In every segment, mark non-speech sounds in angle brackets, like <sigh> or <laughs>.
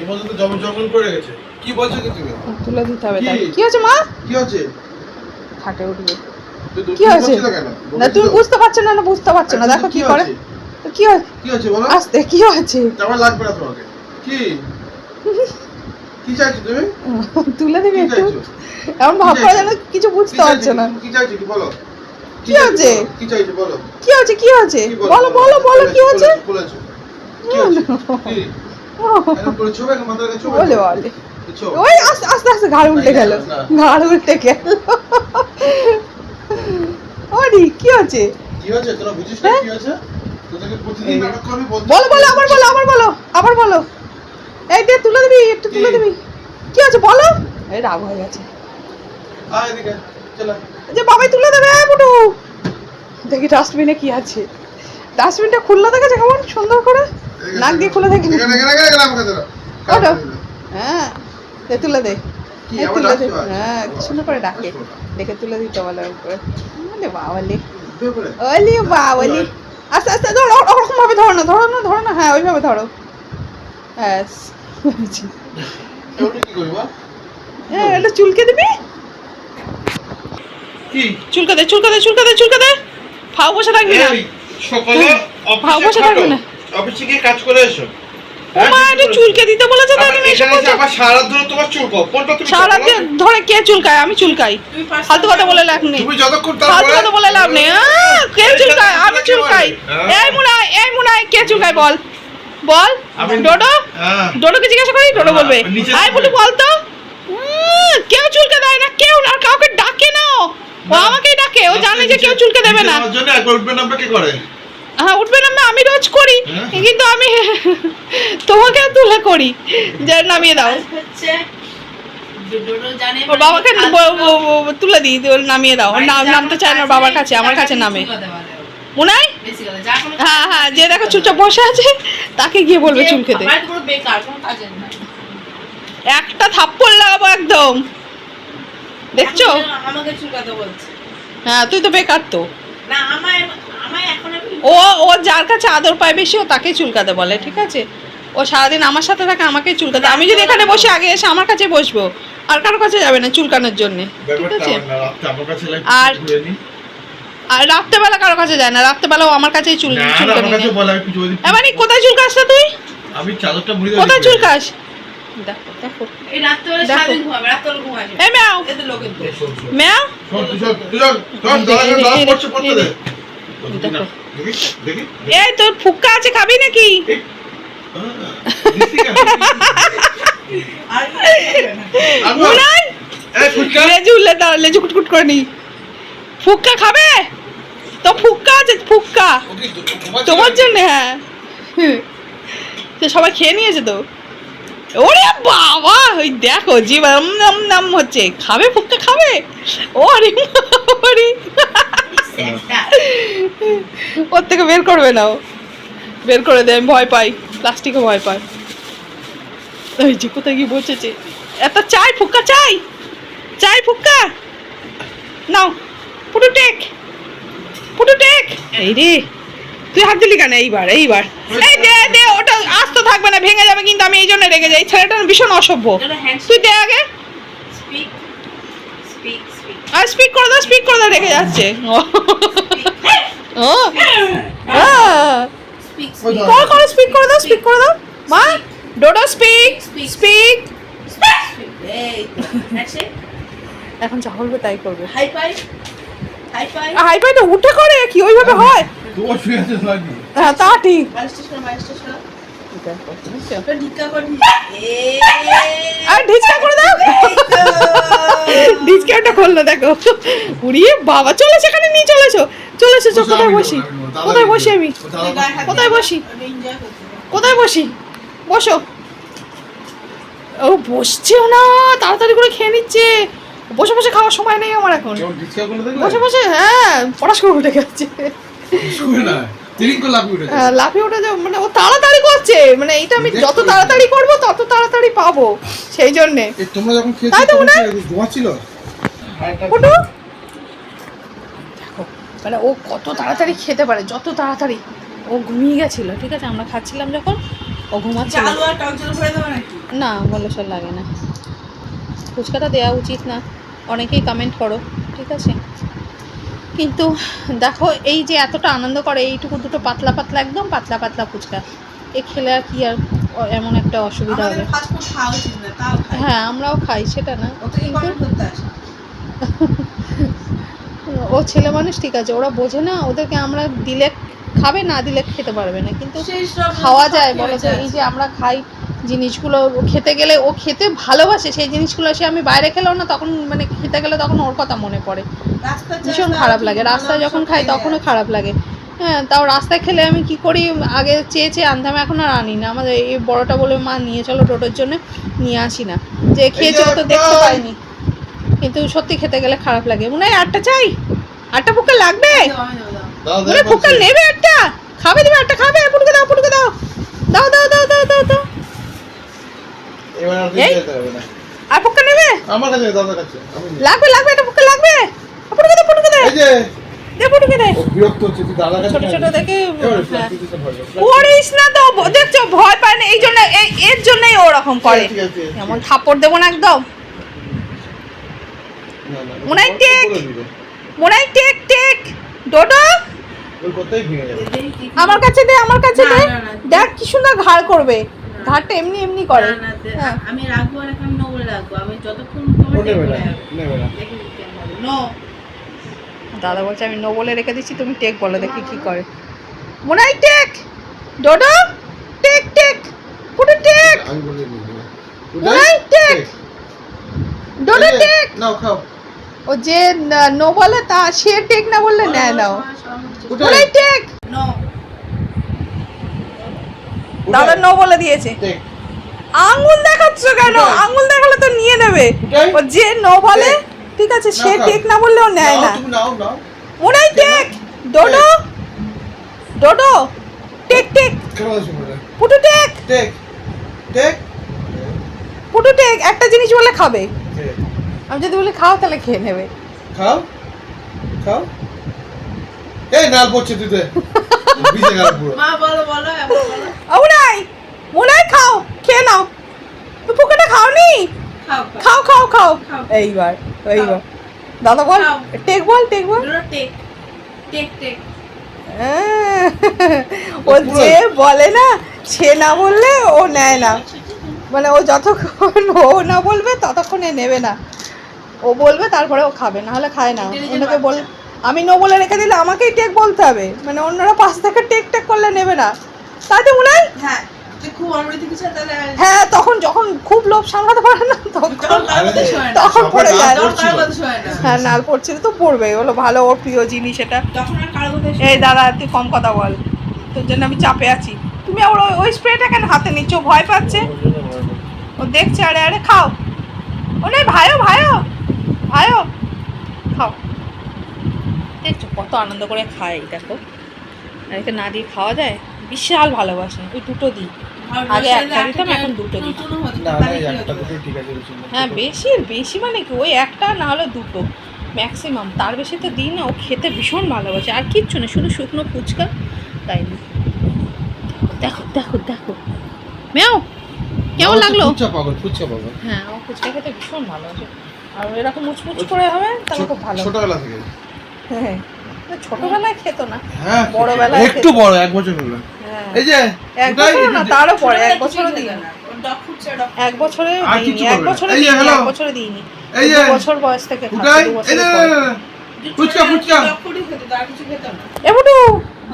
এই মধ্যে তো জমা জঙ্গল করে গেছে। কি বলছো কি তুমি? তুলে দিতে হবে কি? তাই কি হয়েছে মা? কি খাটে উঠবে। কি হয়েছে? কেন? না তুমি? বুঝতে পারছ না না বুঝতে পারছ না। আরে দেখো কি করে? কি হয়েছে? কি হচ্ছে বলো? আস্তে কি হয়েছে? আমার লাগবে না তোমাকে। কি? কি চাইছো তুমি? <laughs> তুলে দিবি কি একটু? এমন ভাব কি করা? যেন কিছু কি বুঝতে? পারছ না। কি চাইছো কি বলো? কি হয়েছে? কি চাইছো? বলো? কি হয়েছে? কি হয়েছে? কি বলো? বলো বলো কি হয়েছে? কি হয়েছে? <laughs> বলে বলে। ওই আস্তে আস্তে আস্তে ঘাড় উল্টে গেল। ঘাড় উল্টে গেল। ওরি কি হয়েছে? কি হয়েছে? তোরা বুঝিস না কি হয়েছে? তোদেরকে প্রতিদিন নাটক করবি বলতে বলো বলো আবার বলো আবার বলো আবার বলো। এই দে তুলে দিবি একটু তুলে দিবি। কি আছে বলো। এই রাগ হয়ে গেছে। যে বাবাই তুলে দেবে দেখি ডাস্টবিনে কি আছে। ডাস্টবিনটা খুললো দেখেছে কেমন সুন্দর করে। নাক দিয়ে খুলে দেখি এখানে এখানে এখানে এখানে আমাকে ধরো ওঠো। হ্যাঁ দে তুলে দে। তুলে হ্যাঁ কি সুন্দর করে ডাকে। দেখে তুলে দিতে বলে উপরে। ওলে। বাবালি ওলি বাবালি আস্তে আস্তে ধরো ওরকম ভাবে ধরো না ধরো না ধরো না। হ্যাঁ ওইভাবে ধরো। বল? হ্যাঁ এটা চুলকে দিবি? কি? চুলকে দে চুলকে দে চুলকে দে চুলকে দে। ফাও বসে থাকবি না। সকালে অফিসে বসে। থাকবে না। অফিসে গিয়ে কাজ করে এসো। চুলকে দিতে বলেছে ধরে কে চুলকায় আমি চুলকাই ফালতু কথা বলে লাভ নেই। ফালতু কথা বলে লাভ নেই। আহ, কে চুলকায় আমি চুলকাই হ্যাঁ। এই মুনাই এই মুনাই কে চুলকায় বল। বল। ডোডো? হ্যাঁ। ডোডোকে জিজ্ঞাসা করি ডোডো হ্যাঁ, বলবে। নিচে আই বলি। বল তো। কেউ চুলকে দেয় না কেউ না কাউকে ডাকে না ও। আমাকেই ডাকে ও জানে যে কেউ চুলকে দেবে না। জন্য একবার উঠবে নামটা কে করে। হ্যাঁ উঠবে না আমি রোজ করি। হ্যাঁ। কিন্তু আমি তোমাকে তুলে করি। যে নামিয়ে দাও। হচ্ছে। ডোডো জানে ওর বাবাকে ব- তুলে দিই ওর নামিয়ে দাও। ওর নাম নামতে চায় না ওর বাবার কাছে আমার কাছে নামে। মুনাই? বেশি কথা যা কোনো হ্যাঁ হ্যাঁ যে দেখো চুপচাপ বসে আছে তাকে গিয়ে বলবে চুল খেতে। আমার পুরো বেকার কোনো কাজের না একটা থাপ্পড় লাগাবো একদম। দেখছ? হ্যাঁ তুই তো বেকার তো। না আমায় আমায় এখন আমি ও ও যার কাছে আদর পায় বেশি ও তাকেই চুলকাতে বলে ঠিক আছে? ও সারাদিন আমার সাথে থাকে আমাকেই চুলকাতে। আমি যদি এখানে বসে আগে এসে আমার কাছে বসবো আর কারও কাছে যাবে না চুলকানোর জন্য ঠিক আছে? আর- আর রাত্রেবেলা কারও কাছে যায় না রাত্রেবেলা ও আমার কাছেই চুল চুলকানি এবারে কোথায় চুলকাস না তুই? আমি চাদরটা মুড়ি কোথায় চুলকাস? দেখো দেখো। এই রাত্রেবেলা সারাদিন ঘুমাবে রাত্রেবেলা ঘুমাবে এই ম্যাও। ম্যাও? এই- তোর ফুক্কা আছে, খাবি নাকি? লেজু কুটকুট করে নি। ফুক্কা খাবে? তো ফুক্কা আছে, ফুক্কা। তোমার হ্যাঁ। সবাই খেয়ে নিয়েছে তো। ওরে বাবা, ওই দেখো জি নাম হচ্ছে। খাবে, ফুক্কা খাবে? ওরে ওরে ওর থেকে বের করবে না ও বের করে দে আমি ভয় পাই। প্লাস্টিকে ভয় পাই ওই যে কোথায় গিয়ে বসেছে? এত চাই ফুক্কা চাই! চাই ফুক্কা! নাও পুটু টেক! পুটু টেক! এই রে তুই হাত দিলি কেন? এইবার এইবার। এই দে দে ওটা আস্ত থাকবে না ভেঙে যাবে কিন্তু আমি এই জন্য রেগে যাই। ছেলেটা ভীষণ অসভ্য। তুই দে আগে। আর স্পিক করে দাও স্পিক করে দাও রেগে যাচ্ছে। ও। ও। আহ। স্পিক ওই স্পিক ধর। কল করে দাও স্পিক করে দাও। মা ডোডো স্পিক স্পিক এখন যা বলবে তাই করবে। হাই ফাই হাই ফাই তো উঠে করে কি ওইভাবে হয়? হ্যাঁ তা ঠিক। ঢিকা কর আর ঢিচকা করে দাও! দেখো। উড়িয়ে বাবা চলে সেখানে নিয়ে চলেছো চলে এসেছ কোথায় বসি? কোথায় বসি আমি? কোথায় বসি? কোথায় বসি? বসো। ও বসছেও না তাড়াতাড়ি করে খেয়ে নিচ্ছে। বসে বসে খাওয়ার সময় নেই আমার এখন? বসে বসে হ্যাঁ পড়াশ করে উঠে গেছে লাফিয়ে হ্যাঁ, উঠে মানে ও তাড়াতাড়ি করছে মানে এইটা আমি যত তাড়াতাড়ি করব তত তাড়াতাড়ি পাবো সেই জন্যে। তোমরা যখন তাই তো তখন মনে হয়? মানে ও কত তাড়াতাড়ি খেতে পারে যত তাড়াতাড়ি। ও ঘুমিয়ে গেছিল ঠিক আছে? আমরা খাচ্ছিলাম যখন ও ঘুমাচ্ছে না বলে সব লাগে না। ফুচকাটা দেওয়া উচিত না। অনেকেই কমেন্ট করো ঠিক আছে? কিন্তু দেখো এই যে এতটা আনন্দ করে এইটুকু দুটো পাতলা পাতলা একদম পাতলা পাতলা ফুচকা। এ খেলে আর কি আর এমন একটা অসুবিধা হবে। হ্যাঁ আমরাও খাই সেটা না। কমেন্ট ও ছেলে মানুষ ঠিক আছে ওরা বোঝে না ওদেরকে আমরা দিলে খাবে না দিলে খেতে পারবে না। কিন্তু খাওয়া যায় বলো তো এই যে আমরা খাই জিনিসগুলো ও খেতে গেলে ও খেতে ভালোবাসে সেই জিনিসগুলো সে আমি বাইরে খেলেও না তখন মানে খেতে গেলে তখন ওর কথা মনে পড়ে। ভীষণ খারাপ লাগে। কি রাস্তায় যখন খাই তখনও খারাপ লাগে। হ্যাঁ তাও রাস্তায় খেলে আমি কি করি? আগে চেয়ে চেয়ে আনতাম এখন আর আনি না। আমাদের এই বড়টা বলে মা নিয়ে চলো টোটোর জন্য। নিয়ে আসি না। যে খেয়েছে তো দেখতে পাইনি। কিন্তু সত্যি খেতে গেলে খারাপ লাগে। মনে হয় আটটা চাই? আটটা ফুক্কা লাগবে? মনে হয় নেবে একটা খাবে দেবে একটা খাবে? পুটকে দাও পুটকে দাও। দাও দাও দাও দাও দাও দাও। এবার আর ফুক্কা নেবে? আমার কাছে। লাগবে লাগবে একটা ফুক্কা লাগবে? এই যে হ্যাঁ। করিস না তো দেখছ ভয় পায় না এই জন্য এই এর জন্যই ওরকম করে। এমন দেবো না একদম। টেক। Take take. ডোডো। আমার কাছে দে আমার কাছে দে। দেখ কি সুন্দর ঘাড় করবে। ঘাড়টা এমনি এমনি করে। হ্যাঁ। আমি রাখব আর বলে রাখব। আমি যতক্ষণ তোমার নেবে না। নেবে না। দেখে দিচ্ছি আমাদের। নো দাদা বলছে আমি নো বলে রেখে দিচ্ছি তুমি টেক বলো দেখি কি করে। মনে হয় টেক! ডোডো! Take take! পুরো টেক! না। মনে হয়। টেক! ডোডো টেক! নাও খাও। ও যে নো বলে তা সে টেক না বললে নেয় নাও। ওটাই। মনে হয় টেক! নো। দাদা নো বলে দিয়েছে। টেক। আঙ্গুল দেখাচ্ছ কেন? আঙ্গুল দেখালে তো নিয়ে নেবে। ও যে নো বলে। ঠিক আছে সে। টেক না বললেও নেয় না। তুমি নাও, নাও। হয় টেক ডোডো! Dodo! Take take? Putu take! Take. Take. পুটু টেক একটা জিনিস বলে খাবে। আমি যদি বলি খাও তাহলে খেয়ে নেবে। খাও? খাও? এই নাল পড়ছে তুই ভিজে গেল পুরো। মা বলো বলো এখন বলো। ও নাই মনে হয় খাও খেয়ে নাও। তো পুকুরটা খাওনি? খাও খাও। খাও খাও খাও। এইবার এইবার দাদা বল। টেক বল টেক বল। টেক। Take take. ও যে বলে না সে না বললে ও নেয় না। মানে ও যতক্ষণ ও না বলবে ততক্ষণে নেবে না। ও বলবে তারপরে ও খাবে না হলে খায় না। অন্যকে বল আমি নো বলে রেখে দিলে আমাকেই টেক বলতে হবে। মানে অন্যরা পাশ থেকে টেক টেক করলে নেবে না। তাতে মনে হয় হ্যাঁ। হ্যাঁ তখন যখন খুব লোভ সামলাতে পারে না তখন তখন পড়ে যায়। হ্যাঁ নাল পড়ছিল তো পড়বে হলো ভালো ওর প্রিয় জিনিস এটা। তখন আর কার কথা এই দাদা তুই কম কথা বল। তোর জন্য আমি চাপে আছি। তুমি আবার ওই- স্প্রেটা কেন হাতে নিচ্ছ? ভয় পাচ্ছে? ও দেখছে আরে আরে খাও। ও নেই ভাইও ভাইও। ভাইও। খাও। দেখছ কত আনন্দ করে খায় দেখো। আর একে না দিয়ে খাওয়া যায়? বিশাল ভালোবাসে। ওই দুটো দিই আগে একটা দিতাম, এখন দুটো না। হ্যাঁ বেশি বেশি মানে কি ওই একটা না হলে দুটো ম্যাক্সিমাম তার বেশি তো দিই না ও খেতে ভীষণ ভালোবাসে। আর কিচ্ছু না শুধু শুকনো ফুচকা তাই না? দেখো দেখো দেখো। ম্যাও কেমন লাগল? হ্যাঁ ও ফুচকা খেতে ভীষণ ভালোবাসে। আর এরকম মুচমুচ করে হবে তাহলে খুব ভালো। ছোটবেলা থেকে। হ্যাঁ ছোটবেলায় খেত না। হ্যাঁ বড়বেলায় একটু বড় এক বছর হলো। হ্যাঁ এই যে এক ওটাই বছর না তারও পরে এক বছরও দিই এক বছরে দিইনি এক বছরে দিইনি এক বছরে দিইনি। এই যে। বছর বয়স থেকে খাচ্ছে, এই যে ফুচকা, ফুচকা। এবটু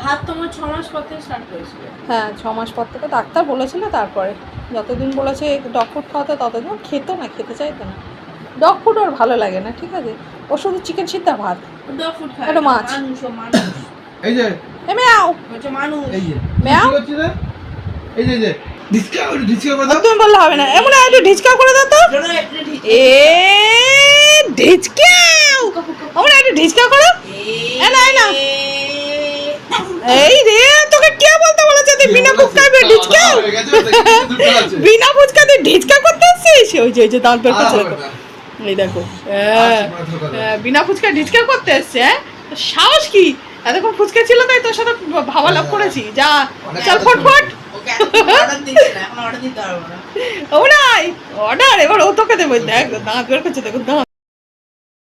ভাত তোমার ছ মাস পর থেকে স্টার্ট করেছিল। হ্যাঁ ছ মাস পর থেকে ডাক্তার বলেছিল তারপরে। যতদিন বলেছে ডগ ফুড খাওয়াতে ততদিন খেত না খেতে চাইতো না। ডগ ফুড ওর ভালো লাগে না ঠিক আছে? ও শুধু চিকেন সিদ্ধ ভাত। ডগ ফুড খায় মাছ। এই যে এ মেয়াও। মানুষ। এই যে ম্যাও? এই যে যে ডিসকা ডিসকা করে দাও। তুমি বললে হবে না। এমন একটু ঢিচকাও করে দাও তো। এ ঢিচকাও আমরা একটু ঢিচকাও করো। এ না, এ না। এই রে তোকে কে বলতে বলেছে তুই বিনা ফুচকায় আছে। বিনা ফুচকা তুই ঢিচকা করতে আসছিস ওই যে ওই যে দাঁত বের করছে। এই দেখো। হ্যাঁ, হ্যাঁ, বিনা ফুচকা ঢিচকা করতে এসছে হ্যাঁ? সাহস কি? এতক্ষণ ফুচকে ছিল তাই তোর সাথে ভাবা লাভ করেছি। যা চল ফটফট। ফট ফট ও না অর্ডার এবার ও তোকে দেবো। দেখ দাঁত বের করছে দেখো দাঁত